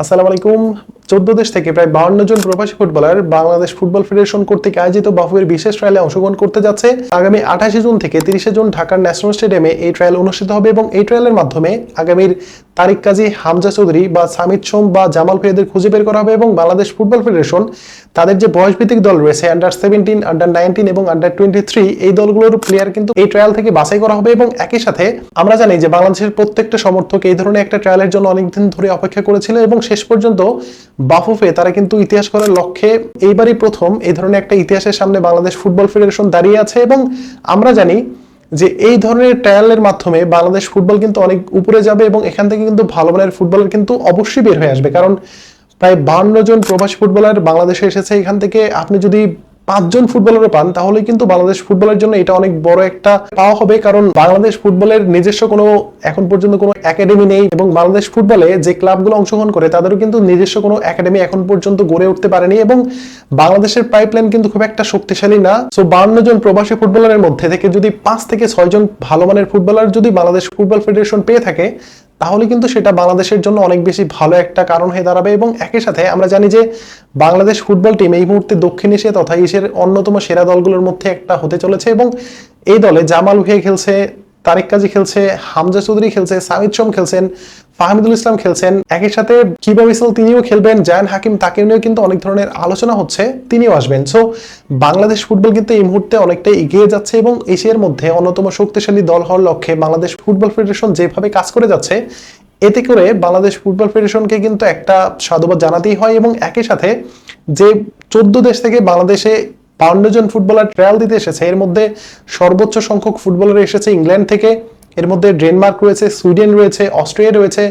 আসসালামু আলাইকুম। চোদ্দ দেশ থেকে প্রায় বাউন্ন জন প্রবাসী ফুটবলার বাংলাদেশ ফুটবল ফেডারেশন কর্তৃক আয়োজিত বাফুয়ের বিশেষ ট্রায়ালে অংশগ্রহণ করতে যাচ্ছে। আগামী আঠাশে জুন থেকে তিরিশে জুন ঢাকার ন্যাশনাল স্টেডিয়ামে এই ট্রায়াল অনুষ্ঠিত হবে এবং এই ট্রায়ালের মাধ্যমে আগামীর তারিক কাজী হামজা চৌধুরী বা সামিদ সোম বা জামাল ফেদের খুঁজে বের করা হবে এবং বাংলাদেশ ফুটবল ফেডারেশন তাদের যে বয়সভিত্তিক দল রয়েছে আন্ডার সেভেন্টিন আন্ডার নাইনটিন এবং আন্ডার টোয়েন্টি থ্রি এই দলগুলোর প্লেয়ার কিন্তু এই ট্রায়াল থেকে বাছাই করা হবে এবং একই সাথে আমরা জানি যে বাংলাদেশের প্রত্যেকটা সমর্থক এই ধরনের একটা ট্রায়ালের জন্য অনেকদিন ধরে অপেক্ষা করেছিল এবং শেষ পর্যন্ত বাফুফে তারা কিন্তু ইতিহাস করার লক্ষ্যে এইবারই প্রথম এই ধরনের একটা ইতিহাসের সামনে বাংলাদেশ ফুটবল ফেডারেশন দাঁড়িয়ে আছে এবং আমরা জানি যে এই ধরনের ট্রায়ালের মাধ্যমে বাংলাদেশ ফুটবল কিন্তু অনেক উপরে যাবে এবং এখান থেকে কিন্তু ভালো মানের ফুটবলার কিন্তু অবশ্যই বের হয়ে আসবে। কারণ প্রায় বান্ন জন প্রবাসী ফুটবলার বাংলাদেশে এসেছে। এখান থেকে আপনি যদি পাঁচজন ফুটবলারও পান, তাহলে কিন্তু বাংলাদেশ ফুটবলের জন্য এটা অনেক বড় একটা পাওয়া হবে। কারণ বাংলাদেশ ফুটবলের নিজস্ব কোনো, এখন পর্যন্ত কোনো একাডেমি নেই এবং বাংলাদেশ ফুটবলে যে ক্লাবগুলো অংশগ্রহণ করে, তাদেরও কিন্তু নিজস্ব কোনো একাডেমি এখন পর্যন্ত গড়ে উঠতে পারেনি এবং বাংলাদেশের পাইপলাইন কিন্তু খুব একটা শক্তিশালী না। সো বান্ন জন প্রবাসী ফুটবলারের মধ্যে থেকে যদি পাঁচ থেকে ছয় জন ভালো মানের ফুটবলার যদি বাংলাদেশ ফুটবল ফেডারেশন পেয়ে থাকে তাহলে কিন্তু সেটা বাংলাদেশের জন্য অনেক বেশি ভালো একটা কারণ হয়ে দাঁড়াবে এবং একই সাথে আমরা জানি যে বাংলাদেশ ফুটবল টিম এই মুহূর্তে দক্ষিণ এশিয়া তথা এশিয়ার অন্যতম সেরা দলগুলোর মধ্যে একটা হতে চলেছে এবং এই দলে জামাল উহিয়া খেলছে তারেক কাজী খেলছে, হামজা চৌধুরী খেলছে সামিদ সোম খেলছেন, ফাহমিদুল ইসলাম খেলছেন। একই সাথে কিবা মিসল তিনিও খেলবেন, জায়ান হাকিম তাকে নিয়েও কিন্তু অনেক ধরনের আলোচনা হচ্ছে, তিনিও আসবেন। সো বাংলাদেশ ফুটবল কিন্তু এই মুহূর্তে অনেকটাই এগিয়ে যাচ্ছে এবং এশিয়ার মধ্যে অন্যতম শক্তিশালী দল হওয়ার লক্ষ্যে বাংলাদেশ ফুটবল ফেডারেশন যেভাবে কাজ করে যাচ্ছে, এতে করে বাংলাদেশ ফুটবল ফেডারেশনকে কিন্তু একটা সাধুবাদ জানাতেই হয় এবং একই সাথে যে চোদ্দ দেশ থেকে বাংলাদেশে বাউন্ন জন ফুটবলার ট্রায়াল দিতে এসেছে। এর মধ্যে সর্বোচ্চ সংখ্যক ফুটবলার এসেছে ইংল্যান্ড থেকে। এর মধ্যে ডেনমার্ক রয়েছে, সুইডেন রয়েছে অস্ট্রেলিয়া রয়েছে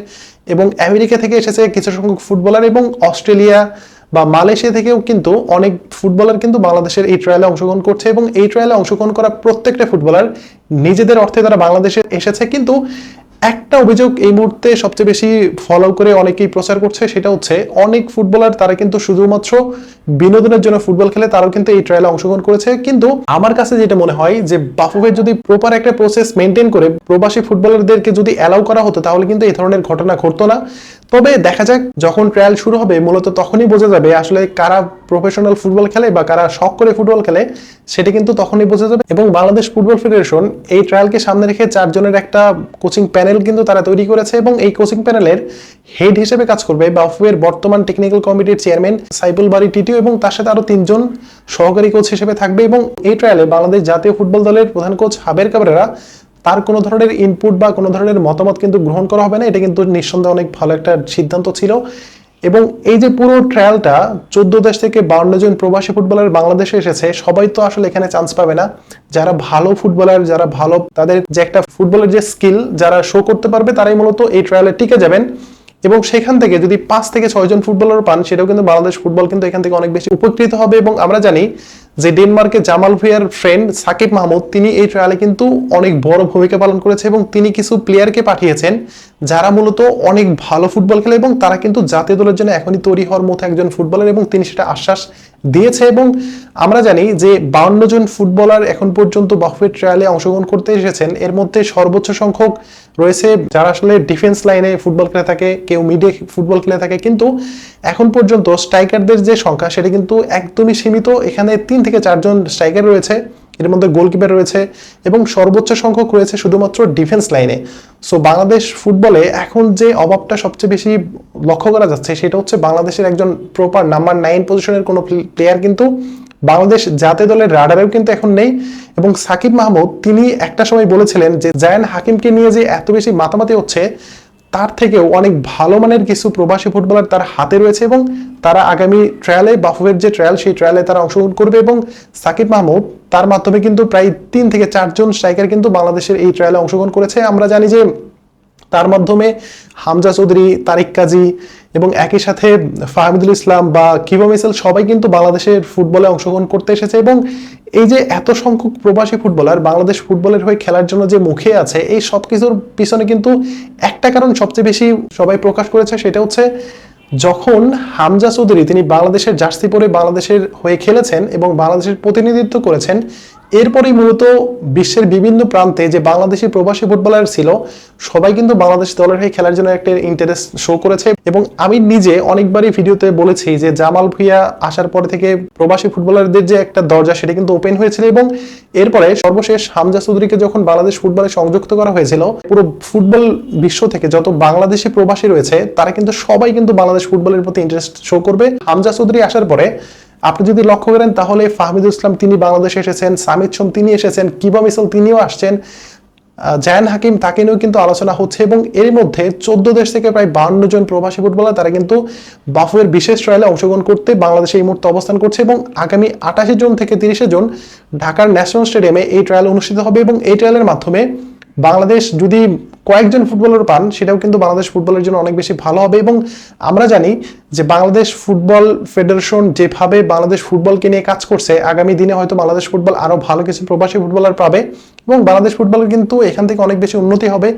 এবং আমেরিকা থেকে এসেছে কিছু সংখ্যক ফুটবলার এবং অস্ট্রেলিয়া বা মালয়েশিয়া থেকেও কিন্তু অনেক ফুটবলার কিন্তু বাংলাদেশের এই ট্রায়ালে অংশগ্রহণ করছে এবং এই ট্রায়ালে অংশগ্রহণ করা প্রত্যেকটা ফুটবলার নিজেদের অর্থে তারা বাংলাদেশে এসেছে। কিন্তু একটা অভিযোগ এই মুহূর্তে সবচেয়ে বেশি ফলো করে অনেকেই প্রচার করছে, সেটা হচ্ছে অনেক ফুটবলার তারা কিন্তু শুধুমাত্র বিনোদনের জন্য ফুটবল খেলে, তারাও কিন্তু এই ট্রায়ালে অংশগ্রহণ করেছে। কিন্তু আমার কাছে যেটা মনে হয় যে বাফুফের যদি প্রপার একটা প্রসেস মেনটেন করে, প্রবাসী ফুটবলারদেরকে যদি অ্যালাউ করা হতো, তাহলে কিন্তু এই ধরনের ঘটনা ঘটতো না। তবে দেখা যাক, যখন ট্রায়াল শুরু হবে, মূলত তখনই বোঝা যাবে আসলে কারা প্রফেশনাল ফুটবল খেলে বা কারা শখ করে ফুটবল খেলে, সেটা কিন্তু তখনই বোঝা যাবে। এবং বাংলাদেশ ফুটবল ফেডারেশন এই ট্রায়ালকে সামনে রেখে চারজনের একটা কোচিং প্যানেল কিন্তু তারা তৈরি করেছে এবং এই কোচিং প্যানেলের হেড হিসেবে কাজ করবে বাফুয়ের বর্তমান টেকনিক্যাল কমিটির চেয়ারম্যান সাইবুল বাড়ি টিটিও এবং তার সাথে আরও তিনজন সহকারী কোচ হিসেবে থাকবে এবং এই ট্রায়ালে বাংলাদেশ জাতীয় ফুটবল দলের প্রধান কোচ হাবের কাবরেরা তার কোনো ধরনের ইনপুট বা কোনো ধরনের মতামত কিন্তু গ্রহণ করা হবে না, এটা কিন্তু নিঃসন্দেহে অনেক ভালো একটা সিদ্ধান্ত ছিল। এবং এই যে পুরো ট্রায়ালটা চোদ্দ দেশ থেকে বাউন্ন জন প্রবাসী ফুটবলার বাংলাদেশে এসেছে, সবাই তো আসলে এখানে চান্স পাবে না। যারা ভালো ফুটবলার, যারা ভালো, তাদের যে একটা ফুটবলের যে স্কিল যারা শো করতে পারবে, তারাই মূলত এই ট্রায়ালে টিকে যাবেন। এবং সেখান থেকে যদি পাঁচ থেকে ছয়জন ফুটবলার পান, সেটাও কিন্তু বাংলাদেশ ফুটবল কিন্তু এখান থেকে অনেক বেশি উপকৃত হবে। এবং আমরা জানি যে ডেনমার্কে জামাল ভুইয়ার ফ্রেন্ড সাকিব মাহমুদ, তিনি এই ট্রায়ালে কিন্তু অনেক বড় ভূমিকা পালন করেছে এবং তিনি কিছু প্লেয়ারকে পাঠিয়েছেন যারা মূলত অনেক ভালো ফুটবল খেলে এবং তারা কিন্তু জাতীয় দলের জন্য এখনই তৈরি হওয়ার মতো একজন ফুটবলার এবং তিনি সেটা আশ্বাস দিয়েছে এবং আমরা জানি যে বাউন্ন জন ফুটবলার এখন পর্যন্ত বাফেট ট্রায়ালে অংশগ্রহণ করতে এসেছেন। এর মধ্যে সর্বোচ্চ সংখ্যক রয়েছে যারা আসলে ডিফেন্স লাইনে ফুটবল খেলে থাকে, কেউ মিডে ফুটবল খেলে থাকে, কিন্তু এখন পর্যন্ত স্ট্রাইকারদের যে সংখ্যা সেটা কিন্তু একদমই সীমিত। এখানে তিন থেকে চারজন স্ট্রাইকার রয়েছে, এর মধ্যে গোলকিপার রয়েছে এবং সর্বোচ্চ সংখ্যক রয়েছে শুধুমাত্র ডিফেন্স লাইনে সো বাংলাদেশ ফুটবলে এখন যে অভাবটা সবচেয়ে বেশি লক্ষ্য করা যাচ্ছে সেটা হচ্ছে বাংলাদেশের একজন প্রপার নাম্বার নাইন পজিশনের কোনো প্লেয়ার কিন্তু বাংলাদেশ জাতীয় দলের রাডারেও কিন্তু এখন নেই এবং সাকিব মাহমুদ, তিনি একটা সময় বলেছিলেন যে জায়ান হাকিমকে নিয়ে যে এত বেশি মাতামাতি হচ্ছে, তার থেকেও অনেক ভালো মানের কিছু প্রবাসী ফুটবলার তার হাতে রয়েছে এবং তারা আগামী ট্রায়ালে বাফুয়ের যে ট্রায়াল সেই ট্রায়ালে তারা অংশগ্রহণ করবে এবং সাকিব মাহমুদ, তার মাধ্যমে কিন্তু প্রায় তিন থেকে চারজন স্ট্রাইকার কিন্তু বাংলাদেশের এই ট্রায়ালে অংশগ্রহণ করেছে। আমরা জানি যে তার মাধ্যমে হামজা চৌধুরী, তারিক কাজী এবং একই সাথে ফাহমিদুল ইসলাম বা কিবা মিসেল সবাই কিন্তু বাংলাদেশের ফুটবলে অংশগ্রহণ করতে এসেছে এবং এই যে এত সংখ্যক প্রবাসী ফুটবলার বাংলাদেশ ফুটবলের হয়ে খেলার জন্য যে মুখে আছে, এই সব কিছুর পিছনে কিন্তু একটা কারণ সবচেয়ে বেশি সবাই প্রকাশ করেছে, সেটা হচ্ছে যখন হামজা চৌধুরী তিনি বাংলাদেশের জার্সি পরে বাংলাদেশের হয়ে খেলেছেন এবং বাংলাদেশের প্রতিনিধিত্ব করেছেন এরপরেই মূলত বিশ্বের বিভিন্ন প্রান্তে যে বাংলাদেশি প্রবাসী ফুটবলার ছিল, সবাই কিন্তু বাংলাদেশ দলের হয়ে খেলার জন্য একটা ইন্টারেস্ট শো করেছে। এবং আমি নিজে অনেকবারই ভিডিওতে বলেছি যে জামাল ভুইয়া আসার পরে থেকে প্রবাসী ফুটবলারদের যে একটা দরজা, সেটা কিন্তু ওপেন হয়েছিল এবং এরপরে সর্বশেষ হামজা চৌধুরীকে যখন বাংলাদেশ ফুটবলে সংযুক্ত করা হয়েছিল, পুরো ফুটবল বিশ্ব থেকে যত বাংলাদেশি প্রবাসী রয়েছে, তারা কিন্তু সবাই কিন্তু বাংলাদেশ ফুটবলের প্রতি ইন্টারেস্ট শো করবে। হামজা চৌধুরী আসার পরে আপনি যদি লক্ষ্য করেন, তাহলে ফাহমিদুল ইসলাম তিনি বাংলাদেশে এসেছেন, সামিদ সোম তিনি এসেছেন, কিবা মিসল তিনিও আসছেন জায়ান হাকিম, তাকে নিয়েও কিন্তু আলোচনা হচ্ছে এবং এর মধ্যে চোদ্দ দেশ থেকে প্রায় বান্ন জন প্রবাসী ফুটবলার, তারা কিন্তু বাফুয়ের বিশেষ ট্রায়ালে অংশগ্রহণ করতে বাংলাদেশে এই মুহূর্তে অবস্থান করছে এবং আগামী আটাশি জন থেকে তিরিশে জন ঢাকার ন্যাশনাল স্টেডিয়ামে এই ট্রায়াল অনুষ্ঠিত হবে এবং এই ট্রায়ালের মাধ্যমে বাংলাদেশ যদি কয়েকজন ফুটবলার পান, সেটাও কিন্তু বাংলাদেশ ফুটবলের জন্য অনেক বেশি ভালো হবে। এবং আমরা জানি যে বাংলাদেশ ফুটবল ফেডারেশন যেভাবে বাংলাদেশ ফুটবলকে নিয়ে কাজ করছে, আগামী দিনে হয়তো বাংলাদেশ ফুটবল আরও ভালো কিছু প্রবাসী ফুটবলার পাবে এবং বাংলাদেশ ফুটবল কিন্তু এখান থেকে অনেক বেশি উন্নতি হবে।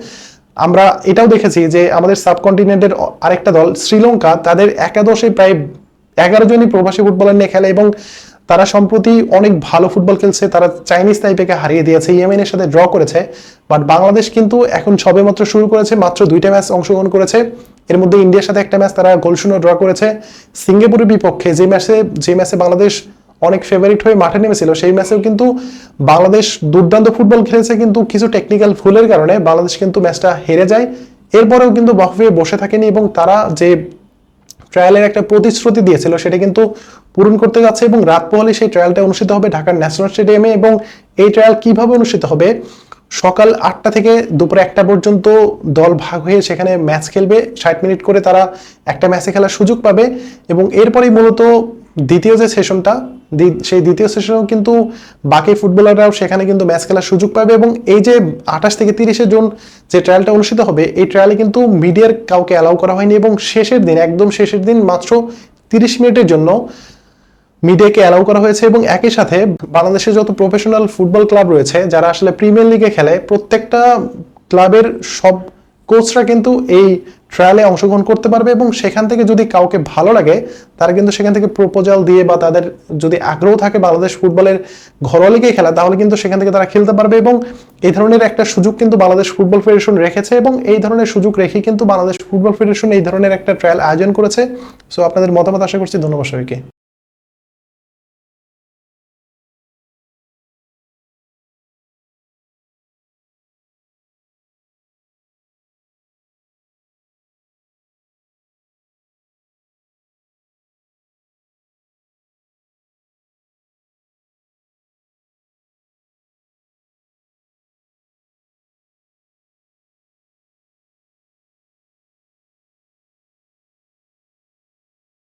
আমরা এটাও দেখেছি যে আমাদের সাবকন্টিনেন্টের আরেকটা দল, শ্রীলঙ্কা, তাদের একাদশে প্রায় এগারো জনই প্রবাসী ফুটবলার নিয়ে খেলে এবং তারা সম্প্রতি অনেক ভালো ফুটবল খেলছে, তারা চাইনিজ তাইপেকে হারিয়ে দিয়েছে, ইয়েমেনের সাথে ড্র করেছে, বাট বাংলাদেশ কিন্তু এখন সবেমাত্র শুরু করেছে, মাত্র দুইটা ম্যাচ অংশগ্রহণ করেছে। এর মধ্যে ইন্ডিয়ার সাথে একটা ম্যাচ তারা গোলশূন্য ড্র করেছে। সিঙ্গাপুরের বিপক্ষে যে ম্যাচে যে ম্যাচে বাংলাদেশ অনেক ফেভারিট হয়ে মাঠে নেমেছিল, সেই ম্যাচেও কিন্তু বাংলাদেশ দুর্দান্ত ফুটবল খেলেছে, কিন্তু কিছু টেকনিক্যাল ভুলের কারণে বাংলাদেশ কিন্তু ম্যাচটা হেরে যায়। এরপরেও কিন্তু বাফুয়ে বসে থাকেনি এবং তারা যে ট্রায়ালের একটা প্রতিশ্রুতি দিয়েছিল, সেটা কিন্তু পূরণ করতে যাচ্ছে এবং রাত পোহালে সেই ট্রায়ালটা অনুষ্ঠিত হবে ঢাকার ন্যাশনাল স্টেডিয়ামে এবং এই ট্রায়াল কীভাবে অনুষ্ঠিত হবে? সকাল আটটা থেকে দুপুর একটা পর্যন্ত দল ভাগ হয়ে সেখানে ম্যাচ খেলবে। ষাট মিনিট করে তারা একটা ম্যাচে খেলার সুযোগ পাবে এবং এরপরেই মূলত দ্বিতীয় যে সেশনটা সেই দ্বিতীয় সেশনেও কিন্তু বাকি ফুটবলাররাও সেখানে কিন্তু ম্যাচ খেলার সুযোগ পাবে এবং এই যে আঠাশ থেকে তিরিশে জন যে ট্রায়ালটা অনুষ্ঠিত হবে, এই ট্রায়ালে কিন্তু মিডিয়ার কাউকে অ্যালাউ করা হয়নি এবং শেষের দিন, একদম শেষের দিন মাত্র তিরিশ মিনিটের জন্য মিডিয়াকে অ্যালাউ করা হয়েছে এবং একই সাথে বাংলাদেশে যত প্রফেশনাল ফুটবল ক্লাব রয়েছে, যারা আসলে প্রিমিয়ার লিগে খেলে, প্রত্যেকটা ক্লাবের সব কোচরা কিন্তু এই ট্রায়ালে অংশগ্রহণ করতে পারবে এবং সেখান থেকে যদি কাউকে ভালো লাগে, তারা কিন্তু সেখান থেকে প্রপোজাল দিয়ে বা তাদের যদি আগ্রহ থাকে বাংলাদেশ ফুটবলের ঘরোয়া লিগে খেলা, তাহলে কিন্তু সেখান থেকে তারা খেলতে পারবে এবং এই ধরনের একটা সুযোগ কিন্তু বাংলাদেশ ফুটবল ফেডারেশন রেখেছে এবং এই ধরনের সুযোগ রেখে কিন্তু বাংলাদেশ ফুটবল ফেডারেশন এই ধরনের একটা ট্রায়াল আয়োজন করেছে। সো আপনাদের মতামত আশা করছি ধন্যবাদ সবাইকে।